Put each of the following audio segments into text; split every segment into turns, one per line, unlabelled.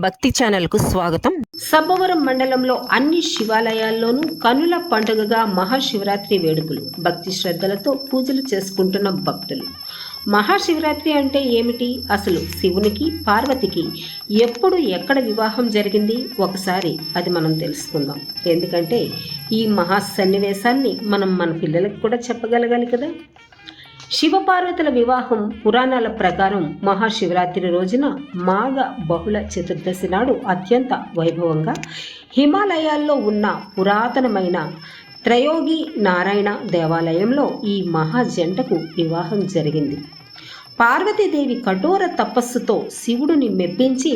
భక్తి ఛానల్కు స్వాగతం.
సబ్బవరం మండలంలో అన్ని శివాలయాల్లోనూ కనుల పండుగగా మహాశివరాత్రి వేడుకలు. భక్తి శ్రద్ధలతో పూజలు చేసుకుంటున్న భక్తులు. మహాశివరాత్రి అంటే ఏమిటి? అసలు శివునికి పార్వతికి ఎప్పుడు ఎక్కడ వివాహం జరిగింది? ఒకసారి అది మనం తెలుసుకుందాం. ఎందుకంటే ఈ మహా సన్నివేశాన్ని మనం మన పిల్లలకు కూడా చెప్పగలగాలి కదా? శివపార్వతుల వివాహం పురాణాల ప్రకారం మహాశివరాత్రి రోజున మాఘ బహుళ చతుర్దశి నాడు అత్యంత వైభవంగా హిమాలయాల్లో ఉన్న పురాతనమైన త్రయోగి నారాయణ దేవాలయంలో ఈ మహాజంటకు వివాహం జరిగింది. పార్వతీదేవి కఠోర తపస్సుతో శివుడిని మెప్పించి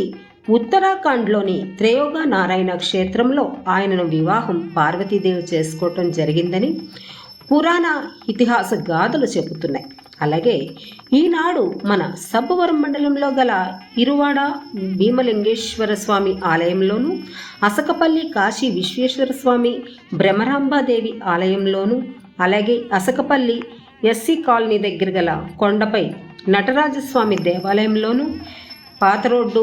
ఉత్తరాఖండ్లోని త్రయోగ నారాయణ క్షేత్రంలో ఆయనను వివాహం పార్వతీదేవి చేసుకోవటం జరిగిందని పురాణ ఇతిహాస గాథలు చెబుతున్నాయి. అలాగే ఈనాడు మన సబ్బవరం మండలంలో గల ఇరువాడ భీమలింగేశ్వర స్వామి ఆలయంలోను అసకపల్లి కాశీ విశ్వేశ్వర స్వామి భ్రమరాంబాదేవి ఆలయంలోను అలాగే అసకపల్లి ఎస్సీ కాలనీ దగ్గర గల కొండపై నటరాజస్వామి దేవాలయంలోను పాత రోడ్డు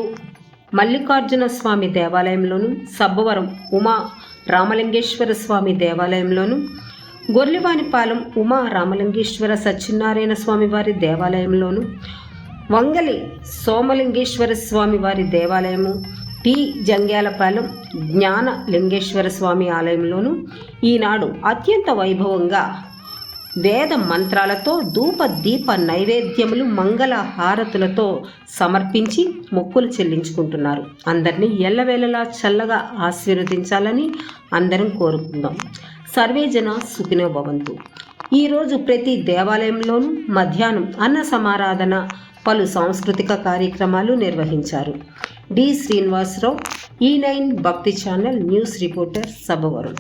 మల్లికార్జున స్వామి దేవాలయంలోను సబ్బవరం ఉమా రామలింగేశ్వర స్వామి దేవాలయంలోను గొర్లివానిపాలెం ఉమా రామలింగేశ్వర సత్యనారాయణ స్వామి వారి దేవాలయంలోను వంగలి సోమలింగేశ్వర స్వామివారి దేవాలయము టి. జంగ్యాలపాలెం జ్ఞాన లింగేశ్వర స్వామి ఆలయంలోను ఈనాడు అత్యంత వైభవంగా వేద మంత్రాలతో ధూప దీప నైవేద్యములు మంగళ హారతులతో సమర్పించి మొక్కులు చెల్లించుకుంటున్నారు. అందరినీ ఎల్లవేళలా చల్లగా ఆశీర్వదించాలని అందరం కోరుకుందాం. సర్వేజన సుఖినో భవంతు. ఈరోజు ప్రతి దేవాలయంలోనూ మధ్యాహ్నం అన్న సమారాధన పలు సాంస్కృతిక కార్యక్రమాలు నిర్వహించారు. డి. శ్రీనివాసరావు ఈ nine Bhakti channel news reporter Sabhavaram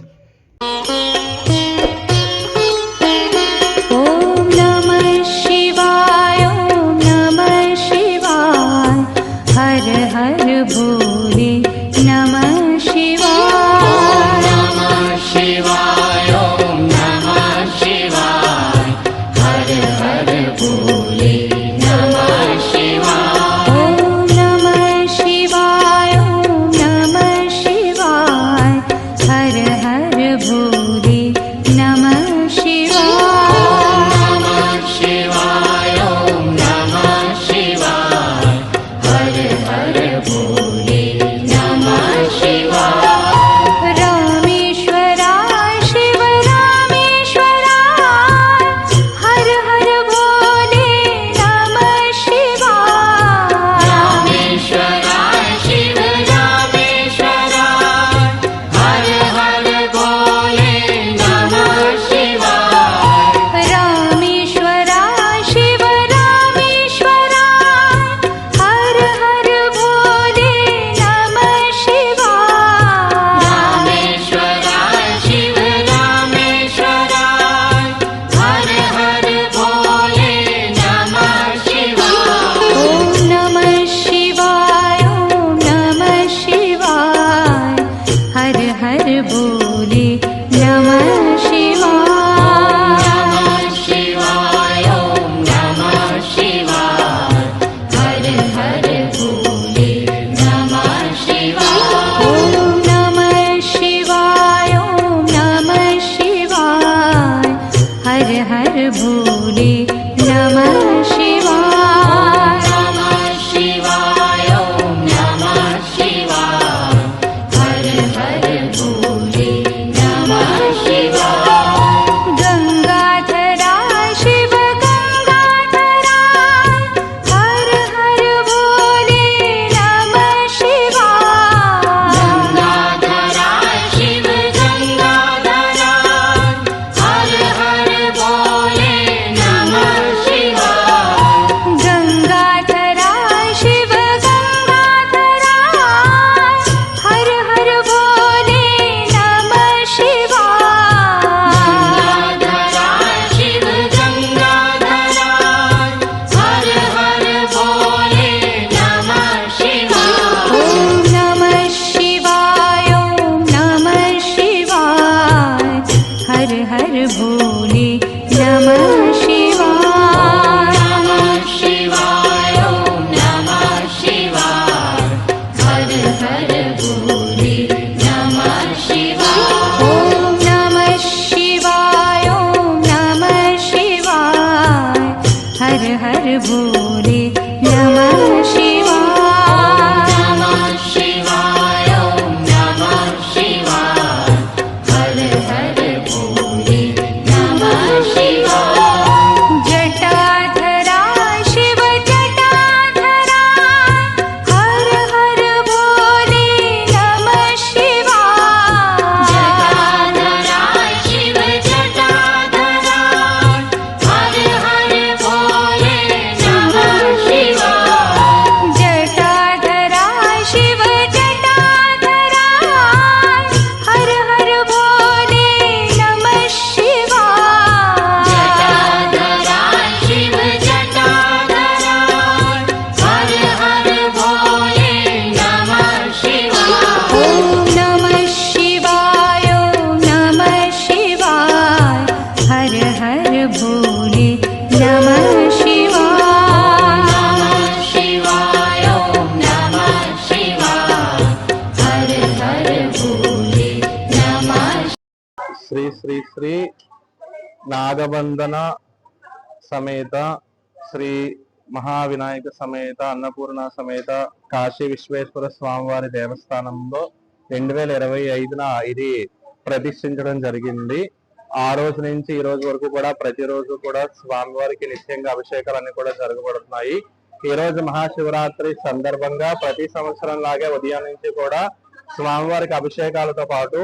Shri Shri Shri నాగబంధన సమేత శ్రీ మహావినాయక సమేత అన్నపూర్ణ సమేత కాశీ విశ్వేశ్వర స్వామివారి దేవస్థానంలో రెండు వేల ఇరవై ఐదున ఇది ప్రతిష్ఠించడం జరిగింది. ఆ రోజు నుంచి ఈ రోజు వరకు కూడా ప్రతిరోజు కూడా స్వామివారికి నిత్యంగా అభిషేకాలన్నీ కూడా జరగబడుతున్నాయి. ఈ రోజు మహాశివరాత్రి సందర్భంగా ప్రతి సంవత్సరం లాగే ఉదయం నుంచి కూడా స్వామివారికి అభిషేకాలతో పాటు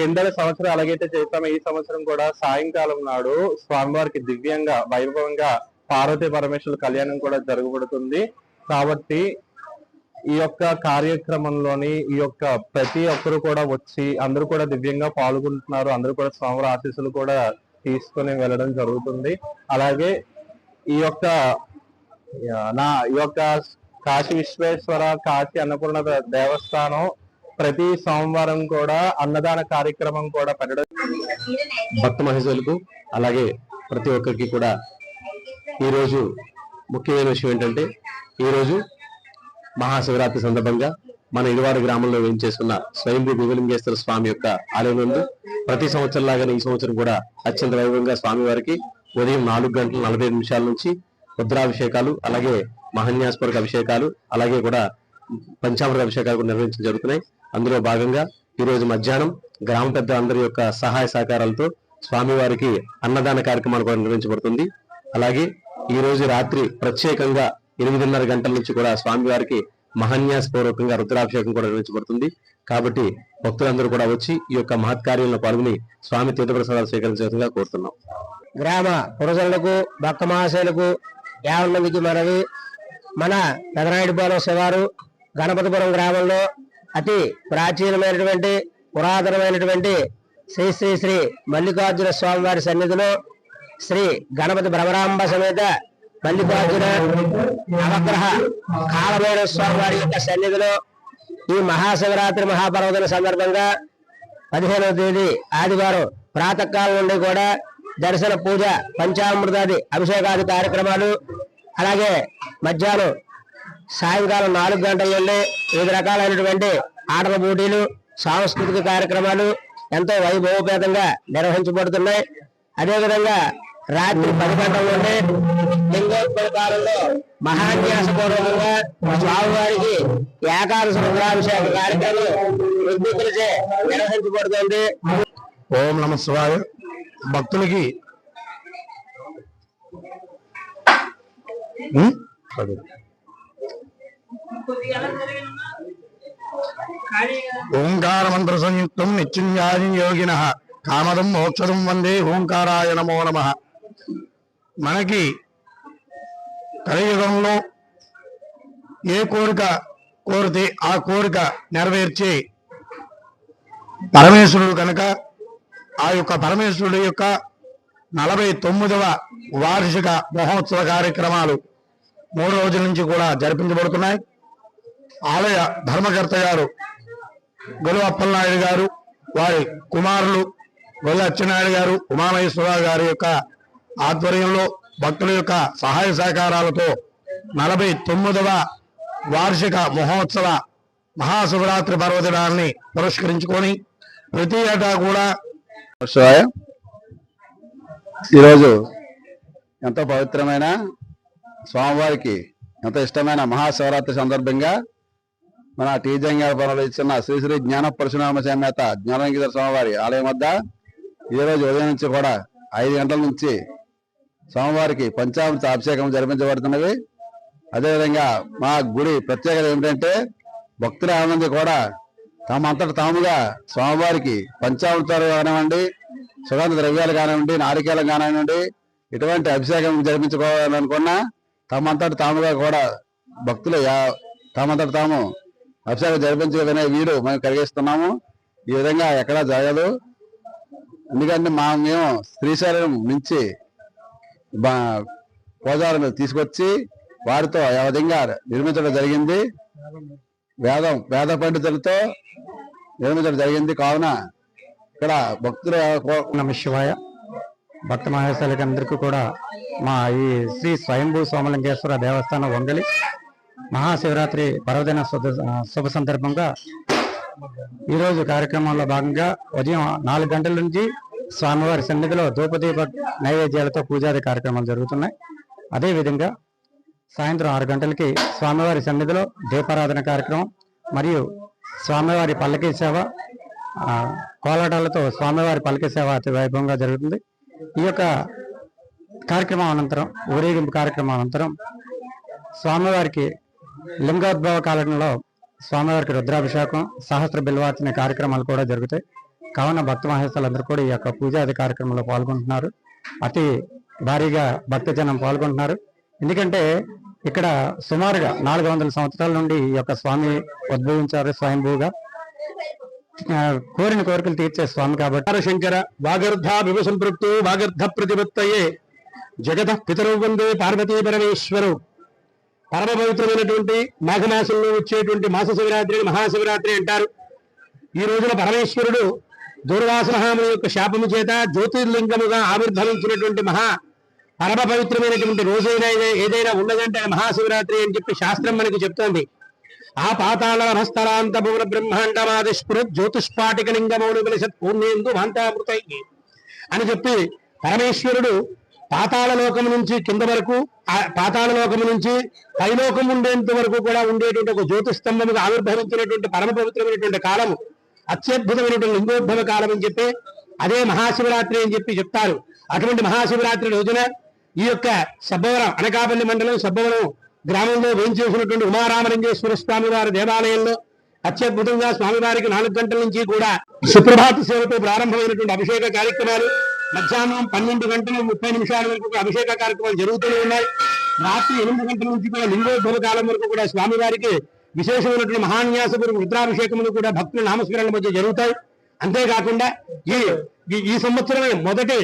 కిందల సంవత్సరం అలాగైతే చేస్తామో ఈ సంవత్సరం కూడా సాయంకాలం నాడు స్వామివారికి దివ్యంగా వైభవంగా పార్వతీ పరమేశ్వరుల కళ్యాణం కూడా జరగబడుతుంది. కాబట్టి ఈ యొక్క కార్యక్రమంలోని ఈ యొక్క ప్రతి ఒక్కరు కూడా వచ్చి అందరూ కూడా దివ్యంగా పాల్గొంటున్నారు. అందరూ కూడా స్వామివారి ఆశీస్సులు కూడా తీసుకొని వెళ్ళడం జరుగుతుంది. అలాగే ఈ యొక్క నా ఈ యొక్క కాశీ విశ్వేశ్వర కాశీ అన్నపూర్ణ దేవస్థానం ప్రతి సోమవారం కూడా అన్నదాన కార్యక్రమం కూడా పెట్టడం
భక్త మహిళలకు అలాగే ప్రతి ఒక్కరికి కూడా ఈరోజు ముఖ్యమైన విషయం ఏంటంటే ఈరోజు మహాశివరాత్రి సందర్భంగా మన ఇరువారు గ్రామంలో వేయించేస్తున్న స్వయంభూ భీమలింగేశ్వర స్వామి యొక్క ఆలయం ప్రతి సంవత్సరం లాగానే ఈ సంవత్సరం కూడా అత్యంత వైభవంగా స్వామి వారికి ఉదయం నాలుగు గంటల నలభై నిమిషాల నుంచి రుద్రాభిషేకాలు అలాగే మహన్యాస్పరక అభిషేకాలు అలాగే కూడా పంచామృత అభిషేకాలు కూడా నిర్వహించడం జరుగుతున్నాయి. అందులో భాగంగా ఈరోజు మధ్యాహ్నం గ్రామ పెద్ద అందరి యొక్క సహాయ సహకారాలతో స్వామివారికి అన్నదాన కార్యక్రమాలు కూడా నిర్వహించబడుతుంది. అలాగే ఈ రోజు రాత్రి ప్రత్యేకంగా ఎనిమిదిన్నర గంటల నుంచి కూడా స్వామివారికి మహన్యాస పూర్వకంగా రుద్రాభిషేకం కూడా నిర్వహించబడుతుంది. కాబట్టి భక్తులందరూ కూడా వచ్చి ఈ యొక్క మహత్కార్యంలో పాల్గొని స్వామి తీర్థప్రసాదాలు స్వీకరించాల్సిందిగా కోరుతున్నాం.
గ్రామ పురుషులకు భక్త మహాశయులకు యాభై మందికి మనవి మన పెదనాయుడుపాలెం శివారు గణపతిపురం గ్రామంలో అతి ప్రాచీనమైనటువంటి పురాతనమైనటువంటి శ్రీ శ్రీ శ్రీ మల్లికార్జున స్వామివారి సన్నిధిలో శ్రీ గణపతి భ్రమరాంబ సమేత మల్లికార్జున నవగ్రహ కాలభైరవ స్వామివారి యొక్క సన్నిధిలో ఈ మహాశివరాత్రి మహాపర్వదిన సందర్భంగా పదిహేనవ తేదీ ఆదివారం ప్రాతకాలం నుండి కూడా దర్శన పూజ పంచామృతాది అభిషేకాది కార్యక్రమాలు అలాగే మధ్యాహ్నం సాయంకాలం నాలుగు గంటల నుండి వివిధ రకాలైనటువంటి ఆటల పోటీలు సాంస్కృతిక కార్యక్రమాలు ఎంతో వైభవపేతంగా నిర్వహించబడుతున్నాయి. అదేవిధంగా రాత్రి పది గంటల నుండి లింగోత్పలకాలంలో మహాన్యాసపూర్వకంగా స్వామివారికి ఏకాదశ రుద్రాభిషేక కార్యక్రమం నిర్వహించబడుతుంది.
ఓం నమ శివాయ. భక్తులకి ఉం? ఓంకార మంత్ర సంయుక్తం నిత్యుంజాని యోగిన కామదం మోక్షదం వందే ఓంకారాయ నమో నమ. మనకి కలియుగంలో ఏ కోరిక కోరితే ఆ కోరిక నెరవేర్చే పరమేశ్వరుడు కనుక ఆ యొక్క పరమేశ్వరుడు యొక్క నలభై తొమ్మిదవ వార్షిక మహోత్సవ కార్యక్రమాలు మూడు రోజుల నుంచి కూడా జరిపించబడుతున్నాయి. ఆలయ ధర్మకర్త గారు గొలువ అప్పలనాయుడు గారు వారి కుమారులు గొల్ల అచ్చెన్నాయుడు గారు ఉమామహేశ్వరరావు గారి యొక్క ఆధ్వర్యంలో భక్తుల యొక్క సహాయ సహకారాలతో నలభై తొమ్మిదవ వార్షిక మహోత్సవ మహాశివరాత్రి పర్వదినాన్ని పురస్కరించుకొని ప్రతి ఏటా కూడా
ఈరోజు ఎంతో పవిత్రమైన స్వామివారికి ఎంతో ఇష్టమైన మహాశివరాత్రి సందర్భంగా మన టీ జంగాలపురంలో ఇచ్చిన శ్రీ శ్రీ జ్ఞాన పరశురామ సమేత జ్ఞానలింగేశ్వర స్వామివారి ఆలయం వద్ద ఈ రోజు ఉదయం నుంచి కూడా ఐదు గంటల నుంచి స్వామివారికి పంచామృత అభిషేకం జరిపించబడుతున్నవి అదేవిధంగా మా గుడి ప్రత్యేకత ఏమిటంటే భక్తుల ఆనంది కూడా తమ అంతట తాముగా స్వామివారికి పంచామృతాలు కానివ్వండి సుగంధ ద్రవ్యాలు కానివ్వండి నారికేలం కానివ్వండి ఇటువంటి అభిషేకం జరిపించుకోవాలనుకున్నా తమంతట తాముగా కూడా భక్తులు తమంతట తాము అభిషేకం జరిపించలేదనే వీడు మేము కలిగిస్తున్నాము. ఈ విధంగా ఎక్కడా జరగదు. ఎందుకంటే మా మేము శ్రీశైలం నుంచి బా- పూజారులు తీసుకొచ్చి వారితో ఆ విధంగా నిర్మించడం జరిగింది. వేదం వేద పండితులతో నిర్మించడం జరిగింది. కావున ఇక్కడ భక్తుల
నమ శివాయ. భక్త మహేశ్వరులకి అందరికీ కూడా మా ఈ శ్రీ స్వయంభూ సోమలింగేశ్వర దేవస్థానం వంగలి మహాశివరాత్రి పర్వదిన శుభ శుభ సందర్భంగా ఈరోజు కార్యక్రమంలో భాగంగా ఉదయం నాలుగు గంటల నుంచి స్వామివారి సన్నిధిలో ధూపదీప నైవేద్యాలతో పూజాది కార్యక్రమాలు జరుగుతున్నాయి. అదేవిధంగా సాయంత్రం ఆరు గంటలకి స్వామివారి సన్నిధిలో దీపారాధన కార్యక్రమం మరియు స్వామివారి పల్లకీ సేవ కోలాటాలతో స్వామివారి పల్లకీ సేవ అతి వైభవంగా జరుగుతుంది. ఈ యొక్క కార్యక్రమం అనంతరం ఊరేగింపు కార్యక్రమం అనంతరం స్వామివారికి లింగోద్భవ కాలంలో స్వామివారికి రుద్రాభిషేకం సహస్ర బిల్వార్చన కార్యక్రమాలు కూడా జరుగుతాయి. కావున భక్త మహేశ్వరులందరూ కూడా ఈ యొక్క పూజాది కార్యక్రమంలో పాల్గొంటున్నారు. అతి భారీగా భక్తజనం పాల్గొంటున్నారు. ఎందుకంటే ఇక్కడ సుమారుగా నాలుగు వందల సంవత్సరాల నుండి ఈ యొక్క స్వామి ఉద్భవించారు స్వయంభూగా. కోరిన కోరికలు తీర్చే స్వామి కాబట్టి.
శంకర వాగర్ధ విభసంపృక్తు వాగర్ధ ప్రతిపత్తయే జగత పితరు వందే పార్వతీ పరమేశ్వరు. పరమ పవిత్రమైనటువంటి మాఘమాసంలో వచ్చేటువంటి మాస శివరాత్రిని మహాశివరాత్రి అంటారు. ఈ రోజున పరమేశ్వరుడు దుర్వాస మహాముని యొక్క శాపము చేత జ్యోతిర్లింగముగా ఆవిర్భవించినటువంటి మహా పరమ పవిత్రమైనటువంటి రోజైనా ఏదైనా ఉన్నదంటే మహాశివరాత్రి అని చెప్పి శాస్త్రం మనకి చెప్తోంది. ఆ పాతాళ హస్తలాంత భువన బ్రహ్మాండమాదిష్పుర జ్యోతిష్పాటిక లింగమౌని పరిషత్ పూర్ణేందు భాంతామృతై అని చెప్పి పరమేశ్వరుడు పాతాళ లోకం నుంచి కింద వరకు పాతాళ లోకం నుంచి పైలోకం ఉండేంత వరకు కూడా ఉండేటువంటి ఒక జ్యోతిస్తంభముగా ఆవిర్భవించినటువంటి పరమ పవిత్రమైనటువంటి కాలము అత్యద్భుతమైనటువంటి లింగోద్భవ కాలం అని చెప్పి అదే మహాశివరాత్రి అని చెప్పి చెప్తారు. అటువంటి మహాశివరాత్రి రోజున ఈ యొక్క సబ్బవరం అనకాపల్లి మండలం సబ్బవరం గ్రామంలో వేంచేసినటువంటి ఉమారామలింగేశ్వర స్వామి వారి దేవాలయంలో అత్యద్భుతంగా స్వామివారికి నాలుగు గంటల నుంచి కూడా సుప్రభాత సేవతో ప్రారంభమైనటువంటి అభిషేక కార్యక్రమాలు మధ్యాహ్నం పన్నెండు గంటల ముప్పై నిమిషాల వరకు కూడా అభిషేక కార్యక్రమాలు జరుగుతూనే ఉన్నాయి. రాత్రి ఎనిమిది గంటల నుంచి కూడా లింగోద్భవ కాలం వరకు కూడా స్వామివారికి విశేషమైనటువంటి మహాన్యాసపురం రుద్రాభిషేకములు కూడా భక్తుల నామస్మరణల మధ్య జరుగుతాయి. అంతేకాకుండా ఈ ఈ- సంవత్సరమే మొదటి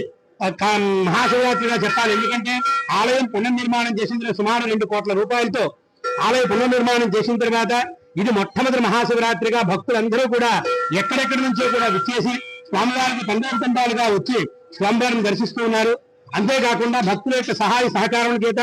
మహాశివరాత్రిగా చెప్పాలి. ఎందుకంటే ఆలయం పునర్నిర్మాణం చేసిన సుమారు రెండు కోట్ల రూపాయలతో ఆలయ పునర్నిర్మాణం చేసిన తర్వాత ఇది మొట్టమొదటి మహాశివరాత్రిగా భక్తులందరూ కూడా ఎక్కడెక్కడి నుంచో కూడా విచ్చేసి స్వామివారికి తండాలుగా వచ్చి స్వామివారిని దర్శిస్తూ ఉన్నారు. అంతేకాకుండా భక్తుల యొక్క సహాయ సహకారం చేత